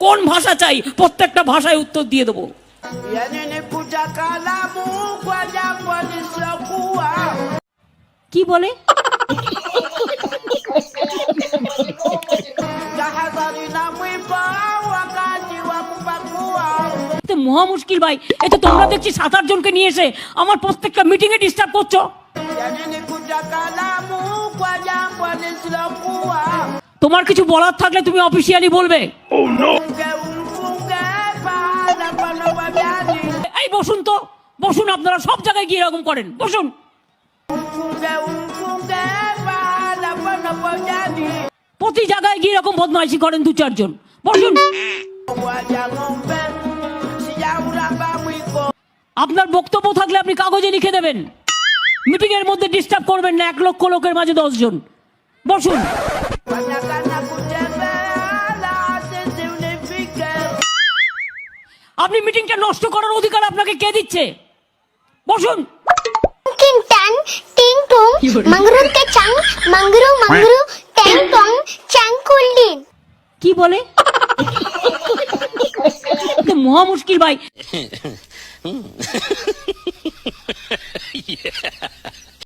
কোন ভাষা চাই? প্রত্যেকটা ভাষায় উত্তর দিয়ে দেবো. কি বলে? মহা মুশকিল ভাই। এ তো তোমরা দেখছি সাত আট জনকে নিয়ে এসে আমার প্রত্যেকটা মিটিং এ ডিস্টার্ব করছ তোমার কিছু বলার থাকলে তুমি অফিসিয়ালি panopa vyani. এই বসুন তো। বসুন আপনারা সব জায়গায় গিয়ে এরকম করেন। বসুন. প্রতি জায়গায় গিয়ে এরকম বদমাইশি করেন দু চারজন। বসুন. আপনার বক্তব্য থাকলে আপনি কাগজে লিখে দেবেন। মিটিং এর মধ্যে ডিস্টার্ব করবেন না এক লক্ষ লোকের মাঝে দশজন। বসুন। আপনি মিটিংটা নষ্ট করার অধিকার আপনাকে কে দিচ্ছে? বসুন। টিং টং টিং টং মাংরু কে চাং মাংরু মাংরু টং চাং কি বলে? মহা মুশকিল ভাই।